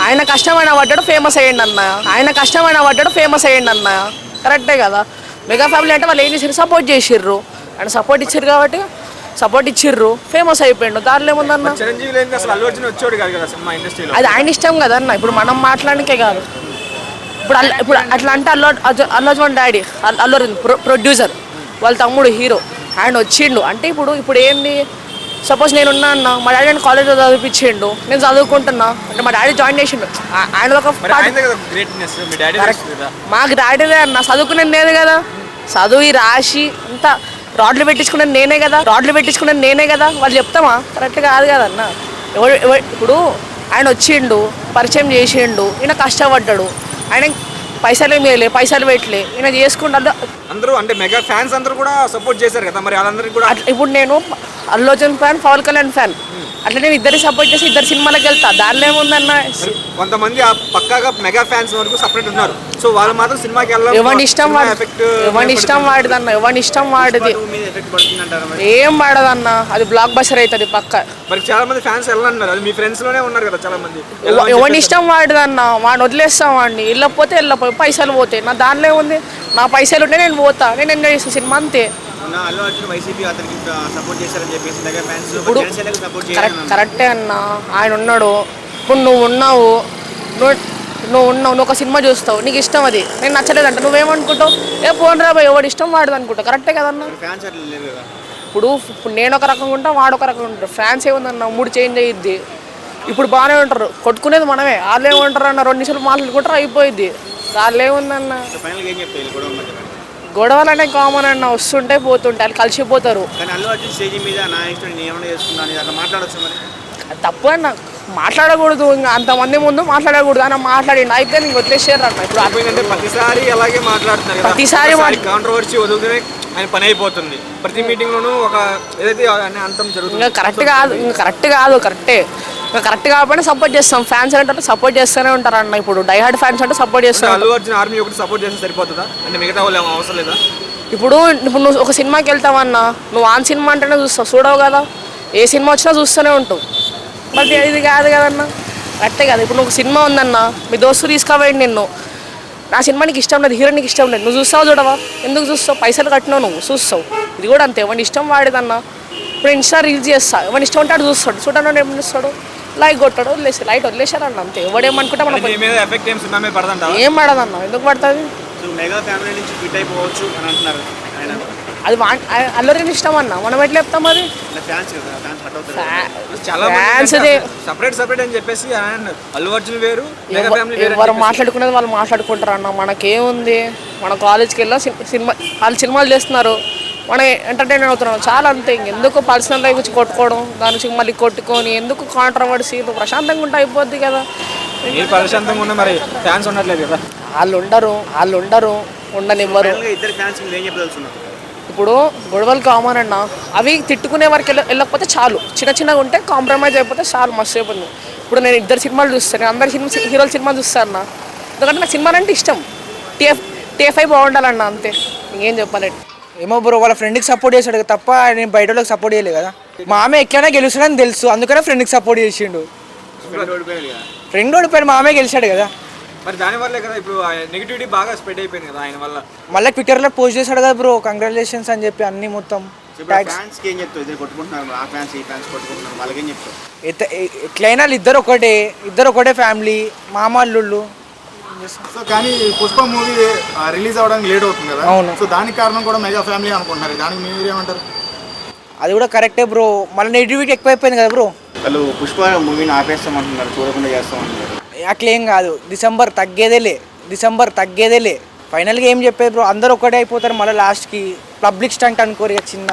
ఆయన కష్టమైన పడ్డాడు ఫేమస్ అయ్యండి అన్న. ఆయన కష్టమైన పడ్డాడు ఫేమస్ అయ్యండి అన్న. కరెక్టే కదా. మెగా ఫ్యామిలీ అంటే వాళ్ళు ఏం చేసారు సపోర్ట్ చేసిర్రు. ఆయన సపోర్ట్ ఇచ్చారు కాబట్టి సపోర్ట్ ఇచ్చిర్రు. ఫేమస్ అయిపోయిండు. దాంట్లో ఏముందన్న అది ఆయన ఇష్టం కదా అన్న. ఇప్పుడు మనం మాట్లాడనికే కాదు. ఇప్పుడు అల్ల- ఇప్పుడు అట్లా అంటే అల్లు అల్లు అర్జున్ డాడీ అల్- అల్లు ప్రొడ్యూసర్ వాళ్ళ తమ్ముడు హీరో. ఆయన వచ్చిండు. అంటే ఇప్పుడు ఇప్పుడు ఏంది? సపోజ్ నేను ఉన్నా అన్న మా డాడీ నేను కాలేజ్లో చదివిపించిండు నేను చదువుకుంటున్నా అంటే మా డాడీ జాయిన్ చేసిండు. ఆ- ఆయన ఒక మాకు డాడీదే అన్న చదువుకునేది లేదు కదా. చదువు రాసి అంతా రాడ్లు పెట్టించుకునేది నేనే కదా. రాడ్లు పెట్టించుకునేది నేనే కదా. వాళ్ళు చెప్తామా? కరెక్ట్ కాదు కదా అన్న. ఎవడు ఎవడు- ఇప్పుడు ఆయన వచ్చిండు పరిచయం చేసిండు ఈయన కష్టపడ్డాడు. ఆయన పైసలు ఏమి పైసలు పెట్టలే. ఈయన చేసుకుంటాడు అందరూ అంటే మెగా ఫ్యాన్స్ అందరూ కూడా సపోర్ట్ చేశారు కదా మరి వాళ్ళందరికీ కూడా? ఇప్పుడు నేను అల్లు అర్జున్ ఫ్యాన్ పవన్ కళ్యాణ్ ఫ్యాన్. అట్లా నేను ఇద్దరి సపోర్ట్ చేసి ఇద్దరు సినిమాలకు వెళ్తా. దానిలో ఏముందన్న? కొంతమంది ఆ పక్కాగా మెగా ఫ్యాన్స్ వరకు సపరేట్ ఉన్నారు. సో వాళ్ళు మాత్రం సినిమాకి వెళ్ళడం ఎవరి ఇష్టం ఎవరి ఇష్టం వాడిదన్న? ఎవరి ఇష్టం వాడిది? ఏం వాడదన్న? అది బ్లాక్ బస్టర్ అవుతుంది పక్క. మరి చాలా మంది ఫ్యాన్స్ వెళ్ళన్నారు అది మీ ఫ్రెండ్స్లోనే ఉన్నారు కదా చాలా మంది ఎవ- ఎవరి ఇష్టం వాడిదన్న? వాడిని వదిలేస్తాం వాడిని. వెళ్ళకపోతే వెళ్ళపోయి పైసలు పోతాయి. నా దానిలో ఏముంది? నా పైసలు ఉంటే నేను పోతా. నేను ఎంజాయ్ చేస్తాను సినిమా అంతే. మొన్న అల్లు అర్జున్ వైసీపీ అతనికి సపోర్ట్ చేశారని చెప్పేసి మెగా ఫ్యాన్స్ ఇప్పుడు సపోర్ట్ కరెక్ట్ అన్న. ఆయన ఉన్నాడు. ఇప్పుడు నువ్వు ఉన్నావు. నువ్వు నువ్వు ఉన్నావు. నువ్వు ఒక సినిమా చూస్తావు. నీకు ఇష్టం అది. నేను నచ్చలేదంట. నువ్వేమనుకుంటావు? ఏ పోను రా ఎవడు ఇష్టం వాడదు అనుకుంటా కరెక్టే కదన్న? ఫ్యాన్స్ అట్లా కదా. ఇప్పుడు ఇప్పుడు నేను ఒక రకంగా ఉంటా వాడు ఒక రకంగా ఉంటారు. ఫ్యాన్స్ ఏముందన్న? మూడు చేంజ్ అయ్యిద్ది ఇప్పుడు బాగానే ఉంటారు. కొట్టుకునేది మనమే. వాళ్ళు ఏమంటారు అన్న? రెండు నిమిషాలు మాట్లాడుకుంటారు అయిపోయింది వాళ్ళు ఏముందన్న? గొడవలు అంటే కామన్ అన్న వస్తుంటే పోతుంటే వాళ్ళు కలిసిపోతారు. తప్పు అన్న. మాట్లాడకూడదు ఇంకా అంతమంది ముందు మాట్లాడకూడదు అన్న మాట్లాడిండు. అయితే నీకు వదిలేసారు అన్న. ఇప్పుడు ప్రతిసారి అలాగే మాట్లాడుతున్నారు ప్రతిసారి కాంట్రవర్సీ వదులుతూనే ఆయన పని అయిపోతుంది. ప్రతి మీటింగ్ లోనూ ఒక ఏదైతే అనే అంతం జరుగుతుంది. ఇంకా కరెక్ట్ కాదు ఇంకా కరెక్ట్ కాదు కరెక్టే కరెక్ట్ కాకపోయినా సపోర్ట్ చేస్తాం. ఫ్యాన్స్ అంటే సపోర్ట్ చేస్తూనే ఉంటారు అన్న ఇప్పుడు డైహార్డ్ ఫ్యాన్స్ అంటే సపోర్ట్ అంటే చేస్తారు. అల్లు అర్జున్ ఆర్మీ ఒకటి సపోర్ట్ చేస్తే సరిపోతుందా? అంటే మిగతా వాళ్ళు అవసరం లేదా? ఇప్పుడు ఇప్పుడు నువ్వు ఒక సినిమాకి వెళ్తావన్నా నువ్వు ఆన్ సినిమా అంటేనే చూస్తావు. చూడవు కదా. ఏ సినిమా వచ్చినా చూస్తూనే ఉంటావు. బట్ ఇది కాదు కదన్నా. కరెక్టే కదా. ఇప్పుడు నువ్వు ఒక సినిమా ఉందన్న మీ దోస్తు తీసుకుపోయింది నిన్ను. నా సినిమా నీకు ఇష్టం లేదు హీరో నీకు ఇష్టం లేదు. నువ్వు చూస్తావు చూడవా? ఎందుకు చూస్తావు? పైసలు కట్టినావు నువ్వు. చూస్తావు. ఇది కూడా అంతే. ఎవరి ఇష్టం వాడేదన్నా. ఇప్పుడు ఇన్స్టా రీల్స్ చేస్తా. ఎవరి ఇష్టం ఉంటే అటు చూస్తాడు. చూడడం ఏం చూస్తాడు? లైక్ కొట్టాడు వదిలేసి లైట్ వదిలేశారన్న అంతే. ఎవడేమనుకుంటా మనం ఏం పడదన్న. ఎందుకు పడుతుంది? సో మెగా ఫ్యామిలీ నుంచి క్విట్ అయిపోవచ్చు అని అంటున్నారు ఆయన. అది వా అల్లరిని ఇష్టం అన్న. మనం ఎట్లా చెప్తాం అది ఎవరు చెప్పేసి. మాట్లాడుకునేది వాళ్ళు మాట్లాడుకుంటారు అన్న మనకేముంది? మన కాలేజ్కి వెళ్ళా సినిమా వాళ్ళు సినిమాలు చేస్తున్నారు. మనం ఎంటర్టైన్ అవుతున్నాం చాలా అంతే ఎందుకు పర్సనల్ లైఫ్ గురించి కొట్టుకోవడం దాని నుంచి మళ్ళీ కొట్టుకొని ఎందుకు కాంట్రవర్సీ ప్రశాంతంగా ఉంటే అయిపోద్ది కదా. మీరు ప్రశాంతంగా ఉన్న మరి ఫ్యాన్స్ ఉండట్లేదు కదా. వాళ్ళు ఉండరు వాళ్ళు ఉండరు ఉండనివ్వరు. ఫైనల్గా ఇద్దరు ఫ్యాన్స్ మీరు ఏం చెప్పదలుచున్నారు ఇప్పుడు గొడవలు కామన్ అన్న అవి తిట్టుకునే వరకు వెళ్ళ వెళ్ళకపోతే చాలు. చిన్న చిన్నగా ఉంటే కాంప్రమైజ్ అయిపోతే చాలు మస్తు అయిపోతుంది ఇప్పుడు నేను ఇద్దరు సినిమాలు చూస్తాను అందరు సినిమా హీరోల సినిమా చూస్తాను అన్న. ఎందుకంటే నాకు సినిమాలు అంటే ఇష్టం. టీఎఫ్ టీఎఫ్ఐ బాగుండాలన్న అంతే. ఇంకేం చెప్పాలండి ఏమో బ్రో వాళ్ళ ఫ్రెండ్కి సపోర్ట్ చేశాడు కదా తప్ప నేను బయట వాళ్ళకి సపోర్ట్ చేయలేదు కదా. మా ఆమె ఎట్లైనా గెలుస్తాడని తెలుసు అందుకనే ఫ్రెండ్కి సపోర్ట్ చేసిండు. ఫ్రెండ్ ఓడిపోయాడు మా ఆమె గెలిచాడు కదా. మరి దాని వల్లే కదా ఇప్పుడు నెగిటివిటీ బాగా స్ప్రెడ్ అయిపోయింది కదా ఆయన వల్ల. మళ్ళీ ట్విట్టర్లో పోస్ట్ చేశాడు కదా బ్రో కంగ్రాచులేషన్స్ అని చెప్పి అన్ని మొత్తం ఎట్లయినా వాళ్ళు ఇద్దరు ఒకటే ఇద్దరు ఒకటే ఫ్యామిలీ మామ అల్లుళ్ళు. సో కానీ పుష్ప మూవీ రిలీజ్ అవడానికి లేట్ అవుతుంది కదా? అవును. సో దానికి కారణం కూడా మెగా ఫ్యామిలీ అనుకుంటున్నారు. దానికి మీరు ఏమంటారు? అది కూడా కరెక్టే బ్రో మళ్ళీ నెగిటివిటీ ఎక్కువైపోయింది కదా బ్రో వాళ్ళు పుష్ప మూవీని ఆపేస్తామంటున్నారు చూడకుండా చేస్తామంటున్నారు. అట్లా ఏం కాదు డిసెంబర్ తగ్గేదేలే డిసెంబర్ తగ్గేదేలే ఫైనల్గా ఏం చెప్పేది బ్రో అందరూ ఒకటే అయిపోతారు మళ్ళీ లాస్ట్కి పబ్లిక్ స్టంట్ అనుకోరు ఇక చిన్న.